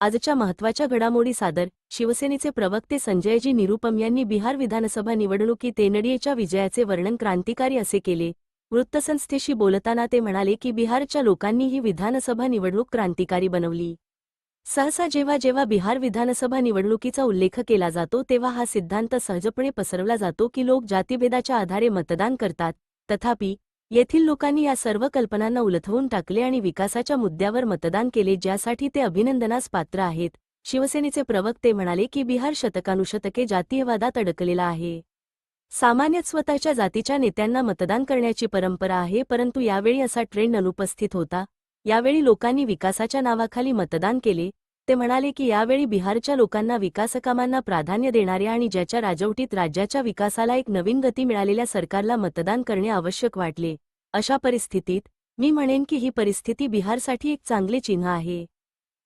आजच्या महत्त्वाच्या घडामोडी सादर शिवसेनेचे प्रवक्ते संजयजी निरुपम यांनी बिहार विधानसभा निवडणुकीत एनडीएच्या विजयाचे वर्णन क्रांतिकारी असे केले. वृत्तसंस्थेशी बोलताना ते म्हणाले की बिहारच्या लोकांनी ही विधानसभा निवडणूक क्रांतिकारी बनवली. सहसा जेव्हा जेव्हा बिहार विधानसभा निवडणुकीचा उल्लेख केला जातो तेव्हा हा सिद्धांत सहजपणे पसरवला जातो की लोक जातीभेदाच्या आधारे मतदान करतात. तथापि येथील लोकांनी या सर्व कल्पनांना उलथवून टाकले आणि विकासाच्या मुद्द्यावर मतदान केले ज्यासाठी ते अभिनंदनास पात्र आहेत. शिवसेनेचे प्रवक्ते म्हणाले की बिहार शतकानुशतके जातीयवादात अडकलेला आहे. सामान्यतः स्वतःच्या जातीच्या नेत्यांना मतदान करण्याची परंपरा आहे परंतु यावेळी असा ट्रेंड अनुपस्थित होता. यावेळी लोकांनी विकासाच्या नावाखाली मतदान केले ते म्हणाले की यावेळी बिहारच्या लोकांना विकासकामांना प्राधान्य देणाऱ्या आणि ज्याच्या राजवटीत राज्याच्या विकासाला एक नवीन गती मिळालेल्या सरकारला मतदान करणे आवश्यक वाटले. अशा परिस्थितीत मी म्हणेन की ही परिस्थिती बिहारसाठी एक चांगले चिन्ह आहे.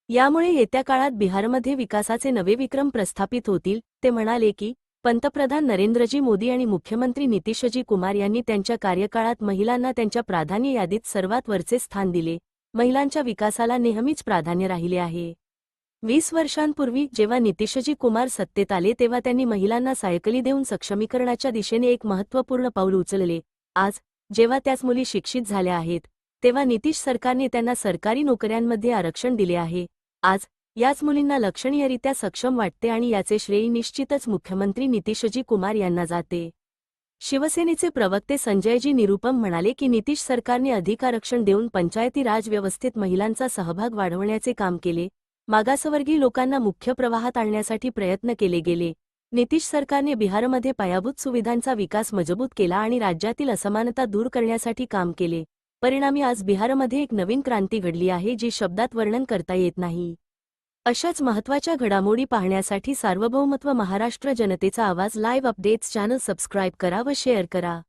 यामुळे येत्या काळात बिहारमध्ये विकासाचे नवे विक्रम प्रस्थापित होतील ते म्हणाले की पंतप्रधान नरेंद्रजी मोदी आणि मुख्यमंत्री नितीशजी कुमार यांनी त्यांच्या कार्यकाळात महिलांना त्यांच्या प्राधान्य यादीत सर्वात वरचे स्थान दिले. महिलांच्या विकासाला नेहमीच प्राधान्य राहिले आहे. वीस वर्षांपूर्वी जेव्हा नितीशजी कुमार सत्तेत आले तेव्हा त्यांनी महिलांना सायकली देऊन सक्षमीकरणाच्या दिशेने एक महत्त्वपूर्ण पाऊल उचलले. आज जेव्हा त्याच मुली शिक्षित झाल्या आहेत तेव्हा नितीश सरकारने त्यांना सरकारी नोकऱ्यांमध्ये आरक्षण दिले आहे. आज याच मुलींना लक्षणीयरित्या सक्षम वाटते आणि याचे श्रेय निश्चितच मुख्यमंत्री नितीशजी कुमार यांना जाते. शिवसेनेचे प्रवक्ते संजयजी निरुपम म्हणाले की नितीश सरकारने अधिक आरक्षण देऊन पंचायती राज व्यवस्थेत महिलांचा सहभाग वाढवण्याचे काम केले मागासवर्गीय लोकांना मुख्य प्रवाहात आणण्यासाठी प्रयत्न केले गेले. नितीश सरकारने बिहारमध्ये पायाभूत सुविधांचा विकास मजबूत केला आणि राज्यातील असमानता दूर करण्यासाठी काम केले. परिणामी आज बिहारमध्ये एक नवीन क्रांती घडली आहे जी शब्दात वर्णन करता येत नाही. अशाच महत्त्वाच्या घडामोडी पाहण्यासाठी सार्वभौमत्व महाराष्ट्र जनतेचा आवाज लाईव्ह अपडेट्स चॅनल सबस्क्राईब करा व शेअर करा.